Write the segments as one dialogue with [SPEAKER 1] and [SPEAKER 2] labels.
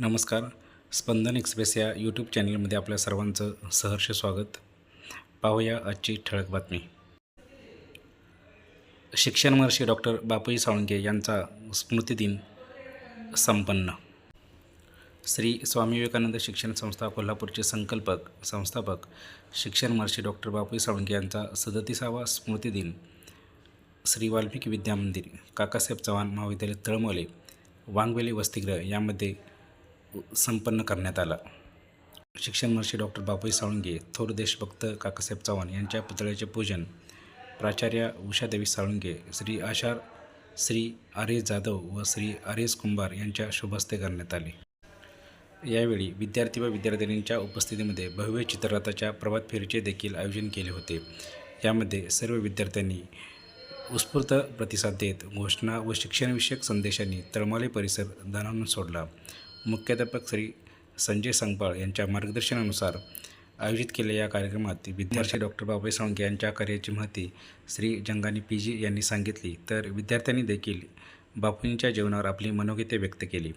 [SPEAKER 1] नमस्कार. स्पंदन एक्सप्रेस या यूट्यूब चॅनलमध्ये आपल्या सर्वांचं सहर्ष स्वागत. पाहूया आजची ठळक बातमी. शिक्षण महर्षी डॉक्टर बापूजी साळुंके यांचा स्मृतिदिन संपन्न. श्री स्वामी विवेकानंद शिक्षण संस्था कोल्हापूरचे संकल्पक संस्थापक शिक्षण महर्षी डॉक्टर बापूजी साळुंके यांचा सदतीसावा स्मृतिदिन. श्री वाल्मिकी विद्यामंदिर काकासाहेब चव्हाण महाविद्यालय तळमोले वांगवेली वसतिगृह यामध्ये संपन्न करण्यात आला. शिक्षणमर्षी डॉक्टर बापूजी साळुंगे थोर देशभक्त काकासाहेब चव्हाण यांच्या पुतळ्याचे पूजन प्राचार्य उषादेवी साळुंगे श्री आशार श्री आर्य जाधव व श्री आर कुंभार यांच्या शुभहस्ते करण्यात आले. यावेळी विद्यार्थी व विद्यार्थिनींच्या उपस्थितीमध्ये भव्य चित्ररथाच्या प्रभात फेरीचे देखील आयोजन केले होते. यामध्ये सर्व विद्यार्थ्यांनी उत्स्फूर्त प्रतिसाद देत घोषणा व शिक्षणविषयक संदेशांनी तळमाले परिसर दणाणून सोडला. मुख्याध्यापक श्री संजय संगपाळ यांच्या मार्गदर्शनानुसार आयोजित केलेल्या या कार्यक्रमात विद्यार्थी डॉक्टर बाबाई सावंगे यांच्या कार्याची महती श्री जंगानी पी जी यांनी सांगितली. तर विद्यार्थ्यांनी देखील बापूंच्या जीवनावर आपली मनोगीते व्यक्त केली.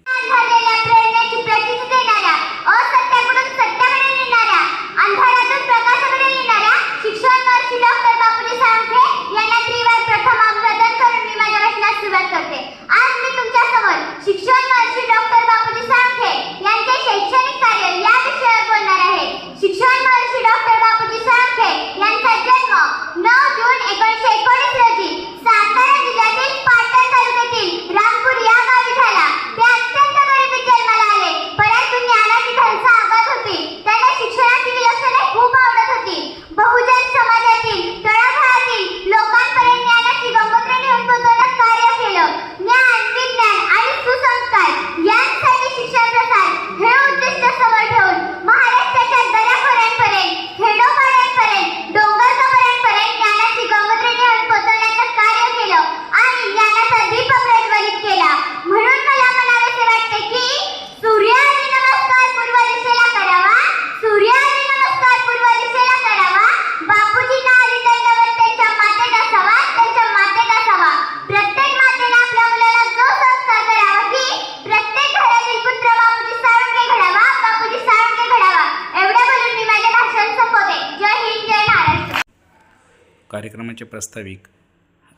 [SPEAKER 1] कार्यक्रमाचे प्रास्ताविक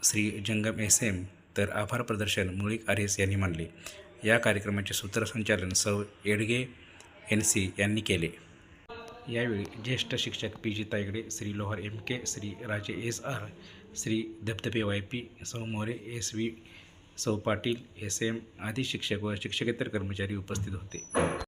[SPEAKER 1] श्री जंगम एस एम तर आभार प्रदर्शन मुळीक आर एस यांनी मानले या कार्यक्रमाचे सूत्रसंचालन सौ एडगे एन सी यांनी केले. यावेळी ज्येष्ठ शिक्षक P G Taigade Shri Lohar M K Shri Raje S R Shri धबधबे वाय पी सौ मोरे एस व्ही सौ पाटील एस एम आदी शिक्षक व शिक्षकेतर कर्मचारी उपस्थित होते.